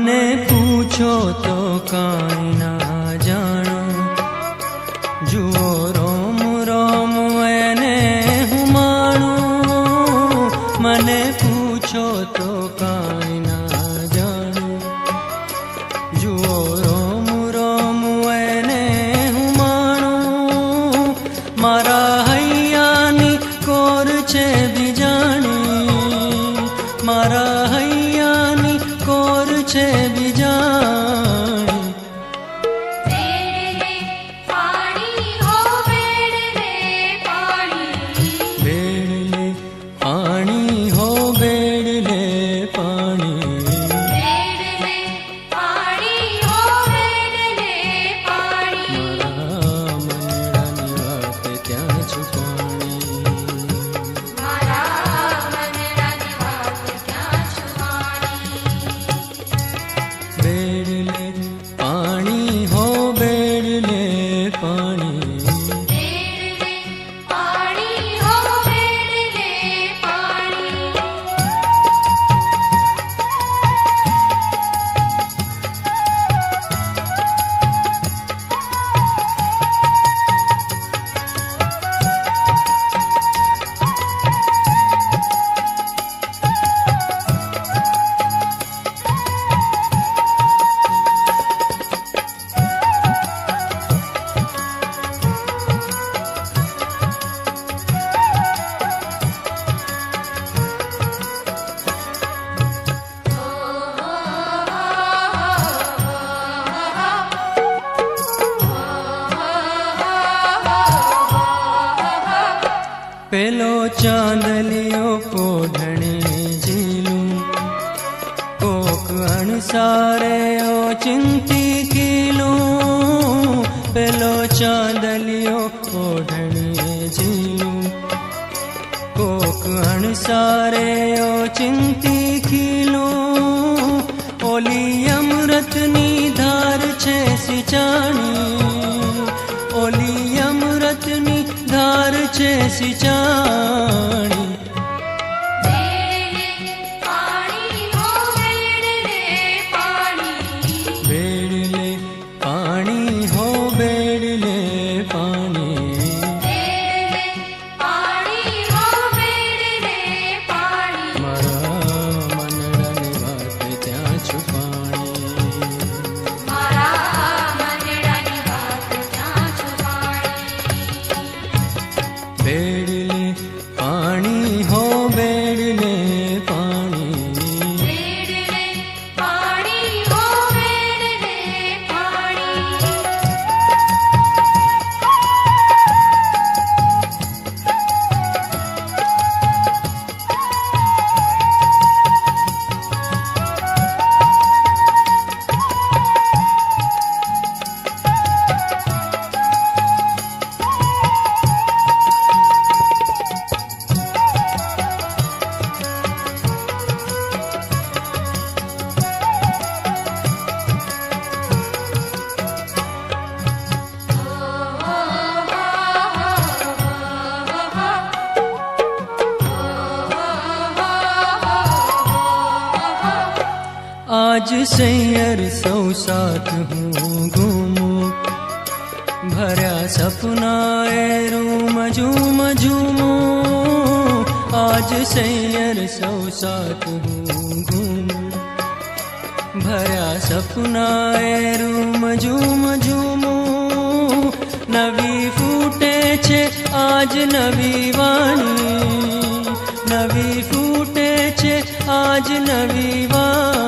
મને પૂછો તો કાંઈ ના જાણો. જુઓ રોમ રોમ એને હું માણું. મને પૂછો તો કાંઈ ના ચાંદલિયો કોઢણે ઝીલું કોક અણસારે ઓ ચિંતી કીલું પેલો ચાંદલિયો કોઢણે ઝીલું કોક અણસારે ઓ ચિંતી ખીલું ઓલી અમૃતની ધાર છે સિંચાણી ધાર છે આજ સૈયર સૌ સાથ હું ઘૂમું ભર્યા સપના એ રૂમ ઝૂમ ઝૂમું આજ સૈયર સૌ સાથ હું ઘૂમું ભર્યા સપના એ રૂમ ઝૂમ ઝૂમું નવી ફૂટે છે આજ નવી વાણી નવી ફૂટે છે આજ નવી વાણી